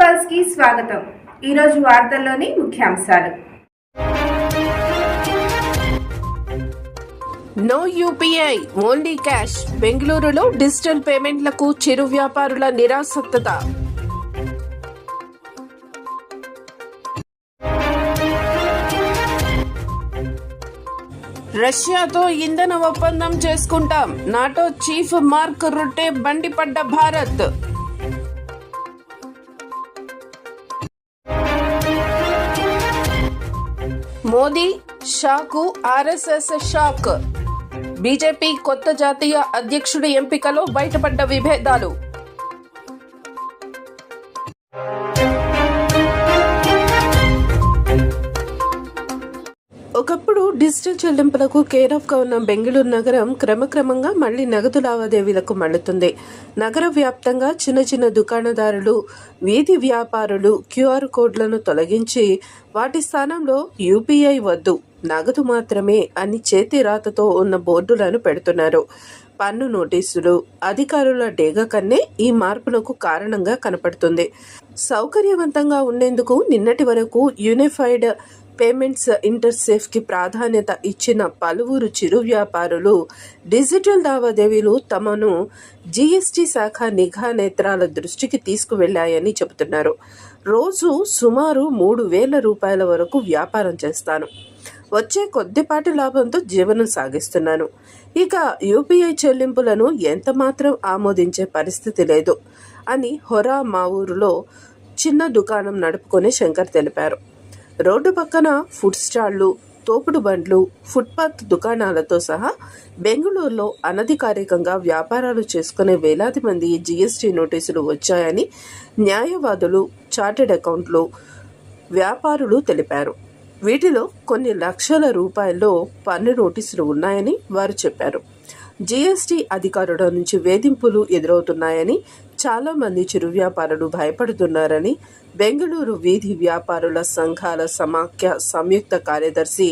పల్స్కి స్వాగతం. ఈరోజు వార్తల్లోని ముఖ్యాంశాలు. No UPI only cash. బెంగళూరులో డిజిటల్ పేమెంట్లకు చిరు వ్యాపారుల నిరాసక్తత. రష్యాతో ఇంధన ఒప్పందం చేసుకుంటాం. నాటో చీఫ్ మార్క్ రుట్టే బండిపడ్డ భారత్. మోదీ షాకు ఆర్ఎస్ఎస్ షాక్. బీజేపీ కొత్త జాతీయ అధ్యక్షుడి ఎంపికలో బయటపడ్డ విభేదాలు. ఒకప్పుడు డిజిటల్ చెల్లింపులకు కేర్ ఆఫ్గా ఉన్న బెంగళూరు నగరం క్రమక్రమంగా మళ్ళీ నగదు లావాదేవీలకు మళ్ళుతుంది. నగర వ్యాప్తంగా చిన్న చిన్న దుకాణదారులు వీధి వ్యాపారులు క్యూఆర్ కోడ్లను తొలగించి వాటి స్థానంలో యూపీఐ వద్దు నగదు మాత్రమే అని చేతి రాతతో ఉన్న బోర్డులను పెడుతున్నారు. పన్ను నోటీసులు అధికారుల డేగ కన్నే ఈ మార్పునకు కారణంగా కనపడుతుంది. సౌకర్యవంతంగా ఉండేందుకు నిన్నటి వరకు యూనిఫైడ్ పేమెంట్స్ ఇంటర్సేఫ్కి ప్రాధాన్యత ఇచ్చిన పలువురు చిరు వ్యాపారులు డిజిటల్ లావాదేవీలు తమను జీఎస్టీ శాఖ నిఘా నేత్రాల దృష్టికి తీసుకువెళ్ళాయని చెబుతున్నారు. రోజు సుమారు మూడు వేల రూపాయల వరకు వ్యాపారం చేస్తాను. వచ్చే కొద్దిపాటి లాభంతో జీవనం సాగిస్తున్నాను. ఇక యూపీఐ చెల్లింపులను ఎంత మాత్రం ఆమోదించే పరిస్థితి లేదు అని హొరా మా ఊరులో చిన్న దుకాణం నడుపుకొని శంకర్ తెలిపారు. రోడ్డు పక్కన ఫుడ్ స్టాళ్ళు తోపుడు బండ్లు ఫుట్పాత్ దుకాణాలతో సహా బెంగళూరులో అనధికారికంగా వ్యాపారాలు చేసుకునే వేలాది మంది జీఎస్టీ నోటీసులు వచ్చాయని న్యాయవాదులు చార్టెడ్ అకౌంట్లు వ్యాపారులు తెలిపారు. వీటిలో కొన్ని లక్షల రూపాయల్లో పన్ను నోటీసులు ఉన్నాయని వారు చెప్పారు. జీఎస్టీ అధికారుల నుంచి వేధింపులు ఎదురవుతున్నాయని చాలా మంది చిరు వ్యాపారులు భయపడుతున్నారని బెంగళూరు వీధి వ్యాపారుల సంఘాల సమాఖ్య సంయుక్త కార్యదర్శి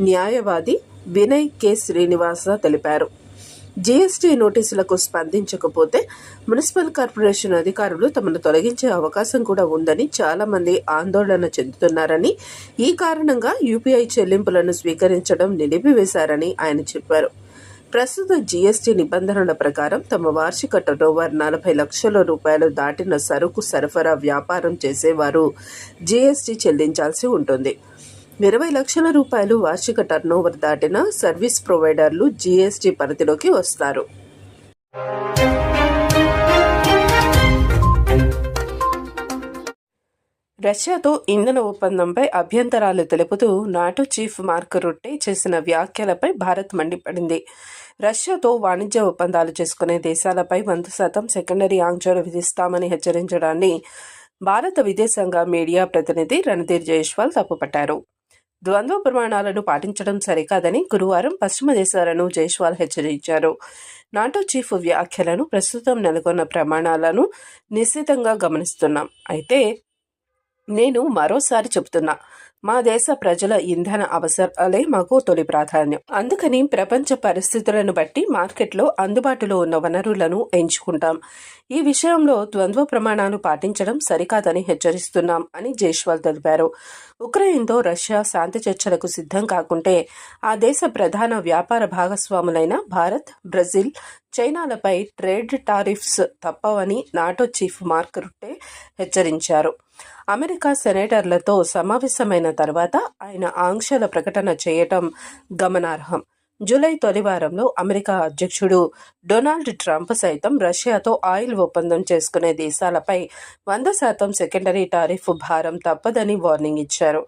న్యాయవాది వినయ్ కె. శ్రీనివాస తెలిపారు. జీఎస్టీ నోటీసులకు స్పందించకపోతే మున్సిపల్ కార్పొరేషన్ అధికారులు తమను తొలగించే అవకాశం కూడా ఉందని చాలా మంది ఆందోళన చెందుతున్నారని ఈ కారణంగా యూపీఐ చెల్లింపులను స్వీకరించడం నిలిపివేశారని ఆయన చెప్పారు. ప్రస్తుత జీఎస్టీ నిబంధనల ప్రకారం తమ వార్షిక టర్నోవర్ నలభై లక్షల రూపాయలు దాటిన సరుకు సరఫరా వ్యాపారం చేసేవారు జీఎస్టీ చెల్లించాల్సి ఉంటుంది. ఇరవై లక్షల రూపాయలు వార్షిక టర్నోవర్ దాటిన సర్వీస్ ప్రొవైడర్లు జీఎస్టీ పరిధిలోకి వస్తారు. రష్యాతో ఇంధన ఒప్పందంపై అభ్యంతరాలు తెలుపుతూ నాటో చీఫ్ మార్క్ రొట్టే చేసిన వ్యాఖ్యలపై భారత్ మండిపడింది. రష్యాతో వాణిజ్య ఒప్పందాలు చేసుకునే దేశాలపై వంద శాతం సెకండరీ ఆంక్షలు విధిస్తామని హెచ్చరించడాన్ని భారత విదేశాంగ మీడియా ప్రతినిధి రణధీర్ జైష్వాల్ తప్పుపట్టారు. ద్వంద్వ ప్రమాణాలను పాటించడం సరికాదని గురువారం పశ్చిమ దేశాలను జైష్వాల్ హెచ్చరించారు. నాటో చీఫ్ వ్యాఖ్యలను ప్రస్తుతం నెలకొన్న ప్రమాణాలను నిశ్చితంగా గమనిస్తున్నాం. అయితే నేను మరోసారి చెబుతున్నా మా దేశ ప్రజల ఇంధన అవసరాలే మాకు తొలి ప్రాధాన్యం. అందుకని ప్రపంచ పరిస్థితులను బట్టి మార్కెట్లో అందుబాటులో ఉన్న వనరులను ఎంచుకుంటాం. ఈ విషయంలో ద్వంద్వ ప్రమాణాలు పాటించడం సరికాదని హెచ్చరిస్తున్నాం అని జైష్వాల్ తెలిపారు. ఉక్రెయిన్తో రష్యా శాంతి చర్చలకు సిద్ధం కాకుంటే ఆ దేశ ప్రధాన వ్యాపార భాగస్వాములైన భారత్ బ్రెజిల్ చైనాలపై ట్రేడ్ టారిఫ్స్ తప్పవని నాటో చీఫ్ మార్క్ రుట్టే హెచ్చరించారు. అమెరికా సెనేటర్లతో సమావేశమైన తర్వాత ఆయన ఆంక్షల ప్రకటన చేయటం గమనార్హం. జూలై తొలి వారంలో అమెరికా అధ్యక్షుడు డొనాల్డ్ ట్రంప్ సైతం రష్యాతో ఆయిల్ ఒప్పందం చేసుకునే దేశాలపై వంద శాతం సెకండరీ టారిఫ్ భారం తప్పదని వార్నింగ్ ఇచ్చారు.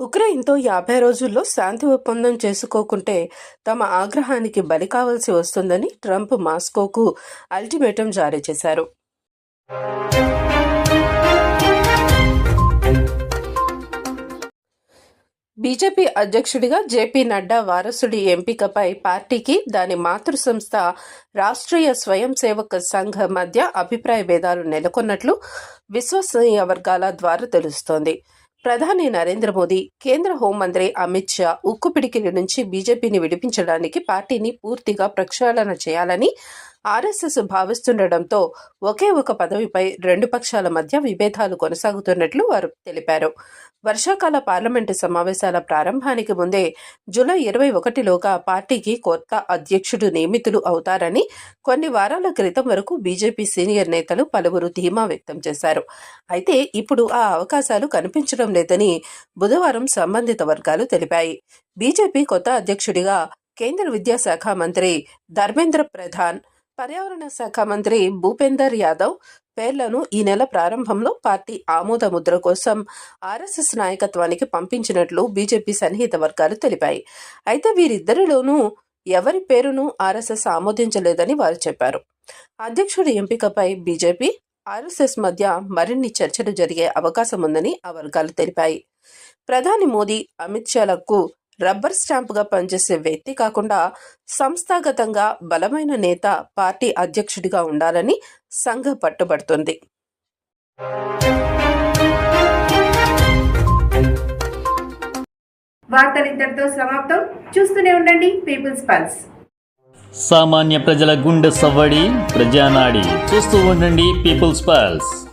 ఉక్రెయిన్తో యాభై రోజుల్లో శాంతి ఒప్పందం చేసుకోకుంటే తమ ఆగ్రహానికి బలి కావాల్సి వస్తుందని ట్రంప్ మాస్కోకు అల్టిమేటం జారీ చేశారు. బీజేపీ అధ్యక్షుడిగా జేపీ నడ్డా వారసుడి ఎంపికపై పార్టీకి దాని మాతృ సంస్థ రాష్ట్రీయ స్వయం సేవక సంఘ మధ్య అభిప్రాయ భేదాలు నెలకొన్నట్లు విశ్వసనీయ వర్గాల ద్వారా తెలుస్తోంది. ప్రధాని నరేంద్ర మోదీ కేంద్ర హోంమంత్రి అమిత్ షా ఉక్కు పిడికిలి నుంచి బీజేపీని విడిపించడానికి పార్టీని పూర్తిగా ప్రక్షాళన చేయాలని ఆర్ఎస్ఎస్ భావిస్తుండటంతో ఒకే ఒక పదవిపై రెండు పక్షాల మధ్య విభేదాలు కొనసాగుతున్నట్లు వారు తెలిపారు. వర్షాకాల పార్లమెంటు సమావేశాల ప్రారంభానికి ముందే జూలై ఇరవై ఒకటిలోగా పార్టీకి కొత్త అధ్యక్షుడు నియమితులు అవుతారని కొన్ని వారాల క్రితం వరకు బీజేపీ సీనియర్ నేతలు పలువురు ధీమా వ్యక్తం చేశారు. అయితే ఇప్పుడు ఆ అవకాశాలు కనిపించడం లేదని బుధవారం సంబంధిత వర్గాలు తెలిపాయి. బీజేపీ కొత్త అధ్యక్షుడిగా కేంద్ర విద్యాశాఖ మంత్రి ధర్మేంద్ర ప్రధాన్ పర్యావరణ శాఖ మంత్రి భూపేందర్ యాదవ్ పేర్లను ఈ నెల ప్రారంభంలో పార్టీ ఆమోద ముద్ర కోసం ఆర్ఎస్ఎస్ నాయకత్వానికి పంపించినట్లు బీజేపీ సన్నిహిత వర్గాలు తెలిపాయి. అయితే వీరిద్దరిలోనూ ఎవరి పేరును ఆర్ఎస్ఎస్ ఆమోదించలేదని వారు చెప్పారు. అధ్యక్షుడి ఎంపికపై బీజేపీ ఆర్ఎస్ఎస్ మధ్య మరిన్ని చర్చలు జరిగే అవకాశం ఉందని ఆ వర్గాలు తెలిపాయి. ప్రధాని మోదీ అమిత్ షాలకు రబ్బర్ స్టాంపుగా పనిచేసే వ్యక్తి కాకుండా సంస్థాగతంగా బలమైన నేత పార్టీ అధ్యక్షుడిగా ఉండాలని సంఘ పట్టుబడుతుంది. వార్తలు ఇంతటితో సమాప్తం. చూస్తూనే ఉండండి పీపుల్స్ పల్స్ సామాన్య ప్రజల గుండె సవ్వడి ప్రజానాడి. చూస్తూ ఉండండి పీపుల్స్ పల్స్